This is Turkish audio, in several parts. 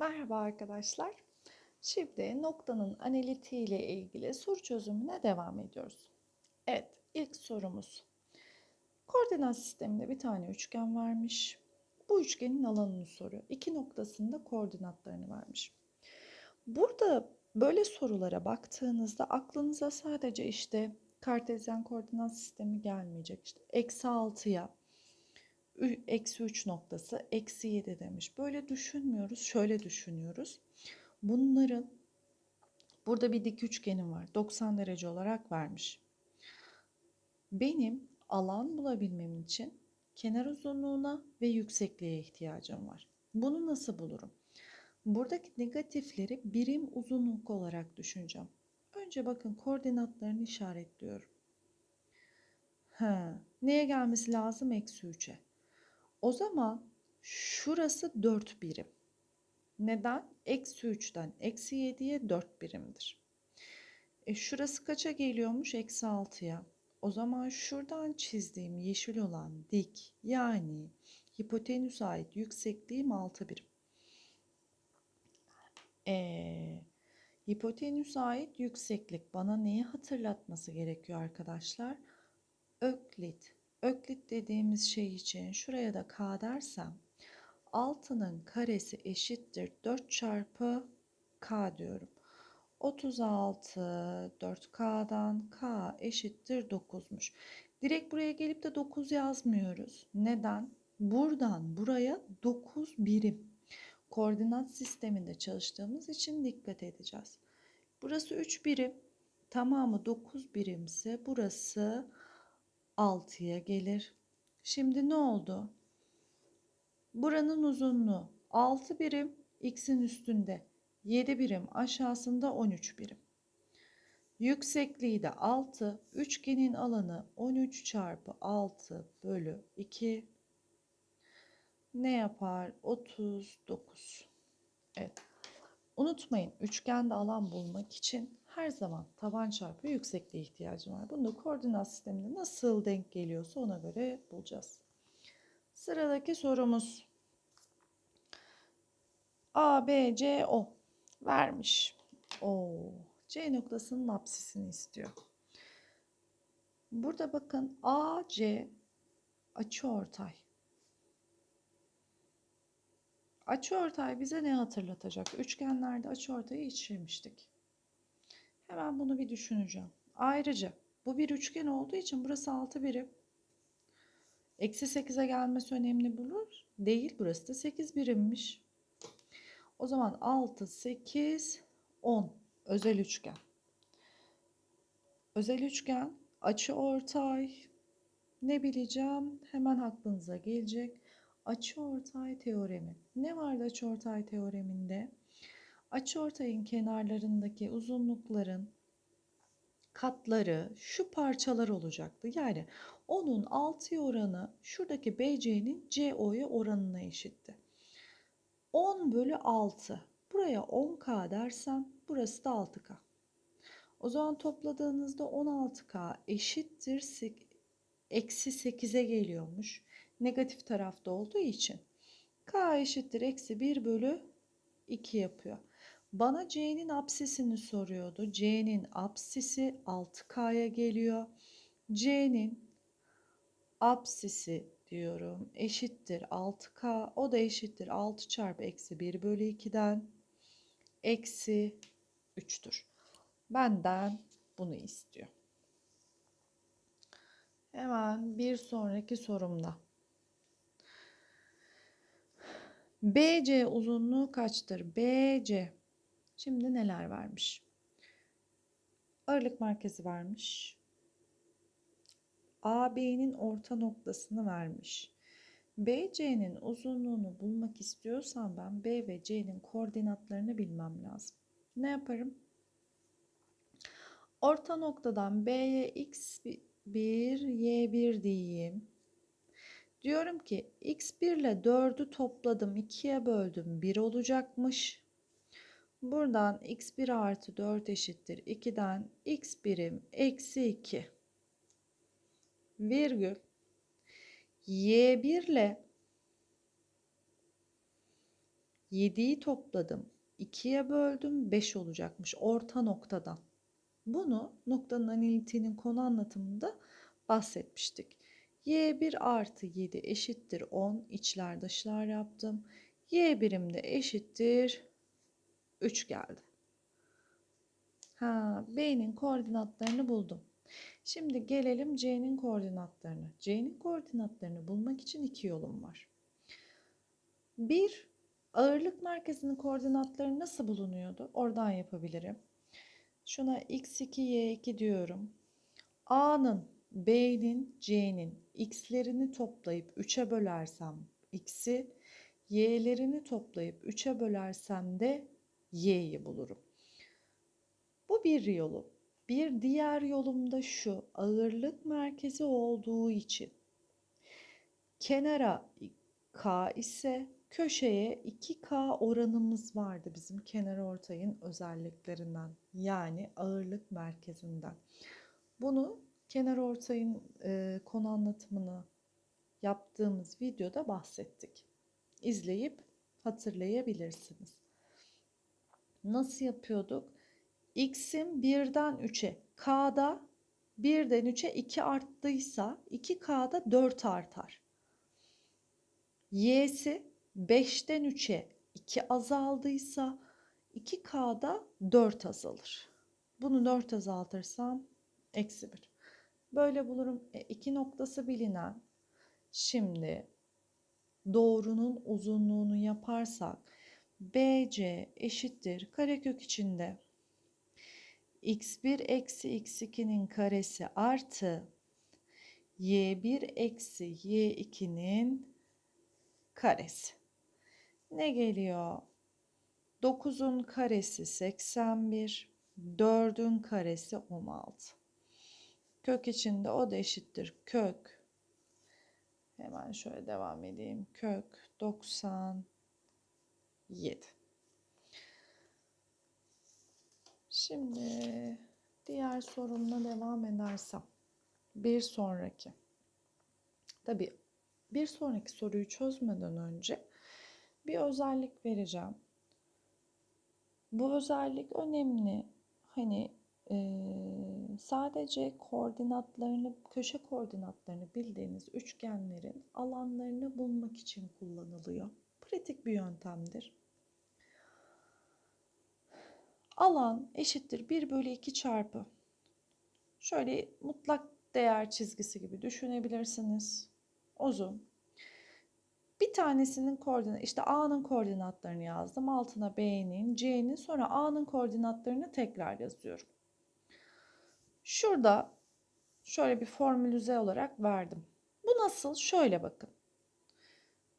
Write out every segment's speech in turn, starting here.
Merhaba arkadaşlar. Şimdi noktanın analitiği ile ilgili soru çözümüne devam ediyoruz. Evet, ilk sorumuz. Koordinat sisteminde bir tane üçgen vermiş. Bu üçgenin alanını soruyor. İki noktasında koordinatlarını vermiş. Burada böyle sorulara baktığınızda aklınıza sadece işte kartezyen koordinat sistemi gelmeyecek. İşte eksi 6'ya ü- eksi 3 noktası eksi 7 demiş. Böyle düşünmüyoruz. Şöyle düşünüyoruz. Bunların burada bir dik üçgenim var. 90 derece olarak vermiş. Benim alan bulabilmem için kenar uzunluğuna ve yüksekliğe ihtiyacım var. Bunu nasıl bulurum? Buradaki negatifleri birim uzunluk olarak düşüneceğim. Önce bakın koordinatlarını işaretliyorum. Ha, neye gelmesi lazım? Eksi 3'e. O zaman şurası 4 birim. Neden? Eksi 3'ten eksi 7'ye 4 birimdir. E şurası kaça geliyormuş? Eksi 6'ya. O zaman şuradan çizdiğim yeşil olan dik yani hipotenüse ait yüksekliğim 6 birim. E, hipotenüse ait yükseklik bana neyi hatırlatması gerekiyor arkadaşlar? Öklit. Öklit dediğimiz şey için şuraya da k dersem 6'nın karesi eşittir 4 çarpı k diyorum. 36 4k'dan k eşittir 9'muş. Direkt buraya gelip de 9 yazmıyoruz. Neden? Buradan buraya 9 birim. Koordinat sisteminde çalıştığımız için dikkat edeceğiz. Burası 3 birim. Tamamı 9 birimse burası 6'ya gelir. Şimdi ne oldu? Buranın uzunluğu 6 birim, x'in üstünde 7 birim, aşağısında 13 birim. Yüksekliği de 6. Üçgenin alanı 13 çarpı 6 bölü 2. Ne yapar? 39. Evet. Unutmayın üçgende alan bulmak için her zaman taban çarpı yüksekliğe ihtiyacım var. Bunu da koordinat sisteminde nasıl denk geliyorsa ona göre bulacağız. Sıradaki sorumuz. A, B, C, O vermiş. O, C noktasının apsisini istiyor. Burada bakın A, C açıortay. Açıortay bize ne hatırlatacak? Üçgenlerde açıortayı işlemiştik. Hemen bunu bir düşüneceğim. Ayrıca bu bir üçgen olduğu için burası 6 birim. Eksi 8'e gelmesi önemli bulur. Değil burası da 8 birimmiş. O zaman 6, 8, 10 özel üçgen. Özel üçgen açı ortay ne bileceğim hemen aklınıza gelecek. Açı ortay teoremi. Ne vardı açı ortay teoreminde? Açı ortayın kenarlarındaki uzunlukların katları şu parçalar olacaktı. Yani onun 6'ya oranı şuradaki BC'nin CO'ya oranına eşitti. 10 bölü 6. Buraya 10K dersem burası da 6K. O zaman topladığınızda 16K eşittir eksi 8'e geliyormuş. Negatif tarafta olduğu için. K eşittir eksi 1 bölü 2 yapıyor. Bana C'nin apsisini soruyordu. C'nin apsisi 6K'ya geliyor. C'nin apsisi diyorum eşittir 6K. O da eşittir 6 çarpı eksi 1 bölü 2'den eksi 3'tür. Benden bunu istiyor. Hemen bir sonraki sorumda. BC uzunluğu kaçtır? BC. Şimdi neler vermiş? Ağırlık merkezi vermiş. AB'nin orta noktasını vermiş. BC'nin uzunluğunu bulmak istiyorsam ben B ve C'nin koordinatlarını bilmem lazım. Ne yaparım? Orta noktadan B'ye x1, y1 diyeyim. Diyorum ki x1 ile 4'ü topladım 2'ye böldüm 1 olacakmış. Buradan x1 artı 4 eşittir 2'den x birim eksi 2 virgül y1 ile 7'yi topladım. 2'ye böldüm 5 olacakmış orta noktadan. Bunu noktanın analitiğinin konu anlatımında bahsetmiştik. Y1 artı 7 eşittir 10 içler dışlar yaptım. Y birim de eşittir 3 geldi. Ha, B'nin koordinatlarını buldum. Şimdi gelelim C'nin koordinatlarına. C'nin koordinatlarını bulmak için iki yolum var. Bir, ağırlık merkezinin koordinatları nasıl bulunuyordu? Oradan yapabilirim. Şuna x2, y2 diyorum. A'nın, B'nin, C'nin x'lerini toplayıp 3'e bölersem x'i, y'lerini toplayıp 3'e bölersem de y'yi bulurum. Bu bir yolu. Bir diğer yolum da şu. Ağırlık merkezi olduğu için kenara k ise köşeye 2k oranımız vardı bizim kenar ortayın özelliklerinden. Yani ağırlık merkezinden. Bunu kenar ortayın e, konu anlatımını yaptığımız videoda bahsettik. İzleyip hatırlayabilirsiniz. Nasıl yapıyorduk? x'in 1'den 3'e k'da 1'den 3'e 2 arttıysa 2k'da 4 artar. y'si 5'ten 3'e 2 azaldıysa 2k'da 4 azalır. Bunu 4 azaltırsam eksi 1. Böyle bulurum. E, iki noktası bilinen. Şimdi doğrunun uzunluğunu yaparsak BC eşittir karekök içinde x1 eksi x2'nin karesi artı y1 eksi y2'nin karesi. Ne geliyor? 9'un karesi 81, 4'ün karesi 16. Kök içinde o da eşittir kök. Hemen şöyle devam edeyim. Kök 97. Şimdi diğer sorumla devam edersem. Bir sonraki. Tabii bir sonraki soruyu çözmeden önce bir özellik vereceğim. Bu özellik önemli. Hani e, sadece koordinatlarını, köşe koordinatlarını bildiğiniz üçgenlerin alanlarını bulmak için kullanılıyor. Pratik bir yöntemdir. Alan eşittir 1 bölü 2 çarpı. Şöyle mutlak değer çizgisi gibi düşünebilirsiniz. Uzun. Bir tanesinin koordinat, işte A'nın koordinatlarını yazdım. Altına B'nin, C'nin, sonra A'nın koordinatlarını tekrar yazıyorum. Şurada şöyle bir formülize olarak verdim. Bu nasıl? Şöyle bakın.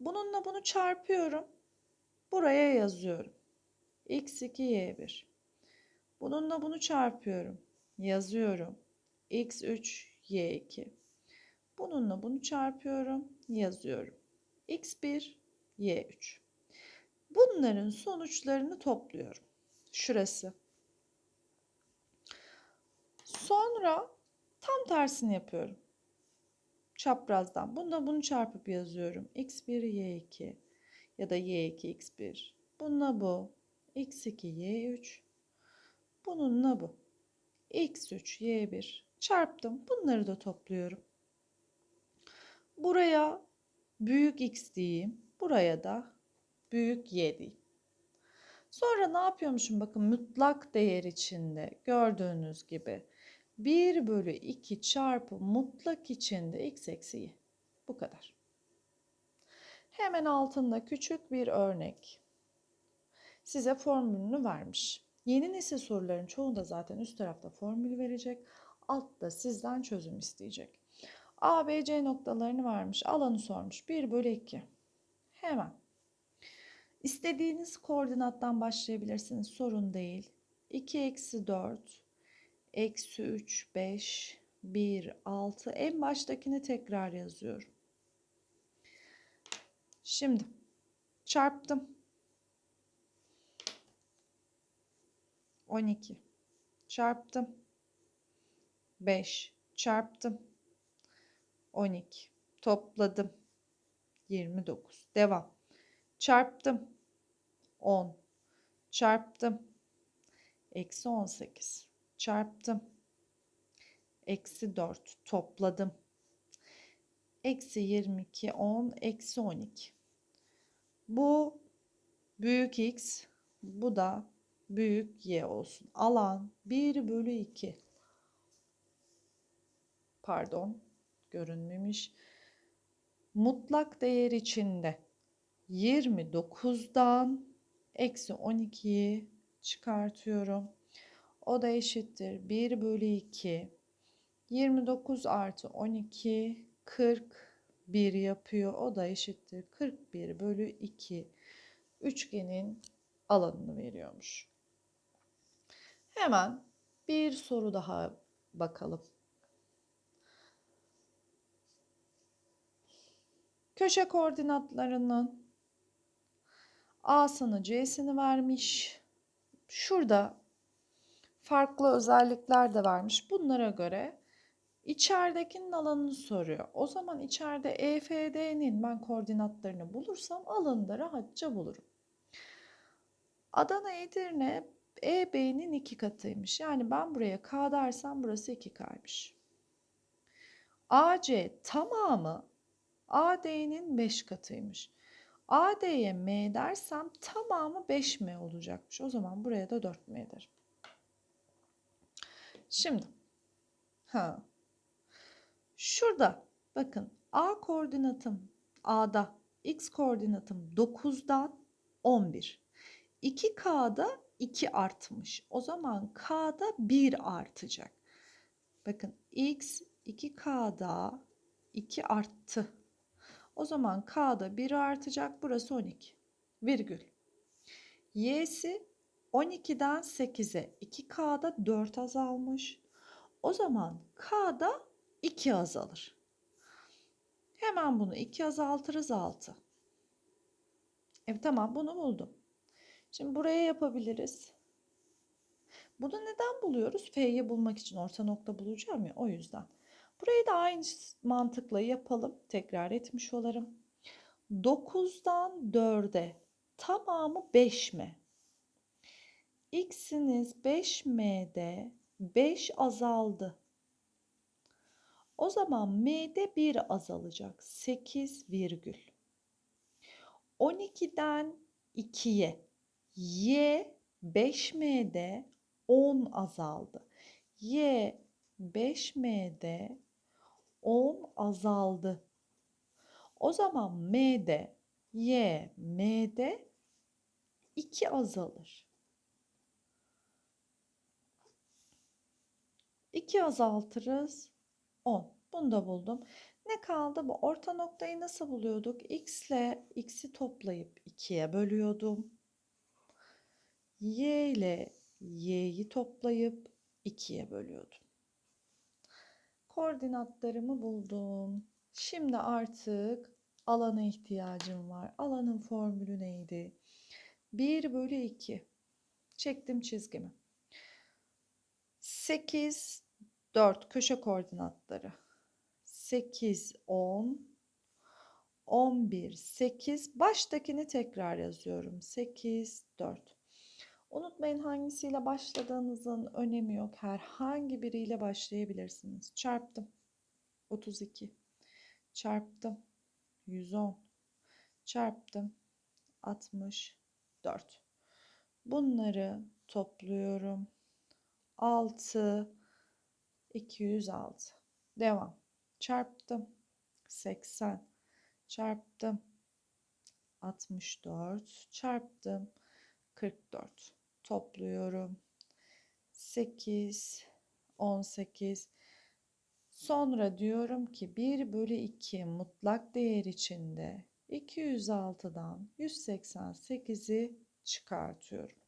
Bununla bunu çarpıyorum. Buraya yazıyorum. x2, y1. Bununla bunu çarpıyorum. Yazıyorum. x3, y2. Bununla bunu çarpıyorum. Yazıyorum. x1, y3. Bunların sonuçlarını topluyorum. Şurası. Sonra tam tersini yapıyorum. Çaprazdan. Bununla bunu çarpıp yazıyorum. x1, y2 ya da y2, x1. Bununla bu. x2, y3. Bununla bu. x3, y1 çarptım. Bunları da topluyorum. Buraya büyük x diyeyim. Buraya da büyük y diyeyim. Sonra ne yapıyormuşum? Bakın mutlak değer içinde gördüğünüz gibi 1 bölü 2 çarpı mutlak içinde x eksi y. Bu kadar. Hemen altında küçük bir örnek. Size formülünü vermiş. Yeni nesil soruların çoğunda zaten üst tarafta formül verecek. Altta sizden çözüm isteyecek. A, B, C noktalarını vermiş. Alanı sormuş. 1 bölü 2. Hemen. İstediğiniz koordinattan başlayabilirsiniz. Sorun değil. 2 eksi 4 eksi 3, 5, 1, 6. En baştakini tekrar yazıyorum. Şimdi çarptım. 12 çarptım. 5 çarptım. 12 topladım. 29 devam. Çarptım. 10 çarptım. Eksi 18 çarptım. Eksi 4 topladım. Eksi 22, 10, eksi 12. Bu büyük x, bu da büyük y olsun. Alan 1 bölü 2. Pardon, görünmemiş. Mutlak değer içinde 29'dan eksi 12'yi çıkartıyorum. O da eşittir 1 bölü 2. 29 artı 12 41 yapıyor. O da eşittir 41 bölü 2. Üçgenin alanını veriyormuş. Hemen bir soru daha bakalım. Köşe koordinatlarının A'sını C'sini vermiş. Şurada farklı özellikler de vermiş. Bunlara göre içeridekinin alanını soruyor. O zaman içeride EFD'nin ben koordinatlarını bulursam alanı da rahatça bulurum. Adana Edirne EB'nin iki katıymış. Yani ben buraya K dersem burası 2K'ymış. AC tamamı AD'nin 5 katıymış. AD'ye M dersem tamamı 5M olacakmış. O zaman buraya da 4M derim. Şimdi ha şurada bakın A koordinatım A'da X koordinatım 9'dan 11. 2K'da 2 artmış. O zaman K'da 1 artacak. Bakın X 2K'da 2 arttı. O zaman K'da 1 artacak. Burası 12. Virgül. Y'si 12'den 8'e 2K'da 4 azalmış. O zaman K'da 2 azalır. Hemen bunu 2 azaltırız 6. Evet tamam bunu buldum. Şimdi buraya yapabiliriz. Bunu neden buluyoruz? F'yi bulmak için orta nokta bulacağım ya o yüzden. Burayı da aynı mantıkla yapalım. Tekrar etmiş olarım. 9'dan 4'e tamamı 5 mi? X'iniz 5M'de 5 azaldı. O zaman M'de 1 azalacak. 8 virgül. 12'den 2'ye Y 5M'de 10 azaldı. Y 5M'de 10 azaldı. O zaman M'de Y M'de 2 azalır. 2 azaltırız 10. Bunu da buldum. Ne kaldı? Bu orta noktayı nasıl buluyorduk? X ile x'i toplayıp 2'ye bölüyordum. Y ile y'yi toplayıp 2'ye bölüyordum. Koordinatlarımı buldum. Şimdi artık alana ihtiyacım var. Alanın formülü neydi? 1 bölü 2. Çektim çizgimi. 8, 4 köşe koordinatları. 8, 10, 11, 8. Baştakini tekrar yazıyorum. 8, 4. Unutmayın hangisiyle başladığınızın önemi yok. Herhangi biriyle başlayabilirsiniz. Çarptım. 32. Çarptım. 110. Çarptım. 64. Bunları topluyorum. 6. 206. Devam. Çarptım. 80. Çarptım. 64. Çarptım. 44 topluyorum. 8, 18. Sonra diyorum ki 1 bölü 2 mutlak değer içinde 206'dan 188'i çıkartıyorum.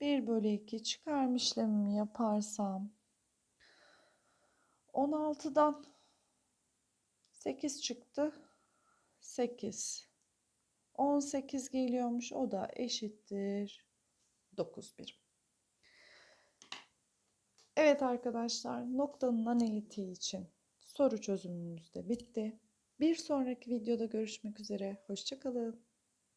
1 bölü 2 çıkarma işlemimi yaparsam 16'dan 8 çıktı. 8. 18 geliyormuş. O da eşittir 9 birim. Evet arkadaşlar noktanın analitiği için soru çözümümüz de bitti. Bir sonraki videoda görüşmek üzere. Hoşçakalın.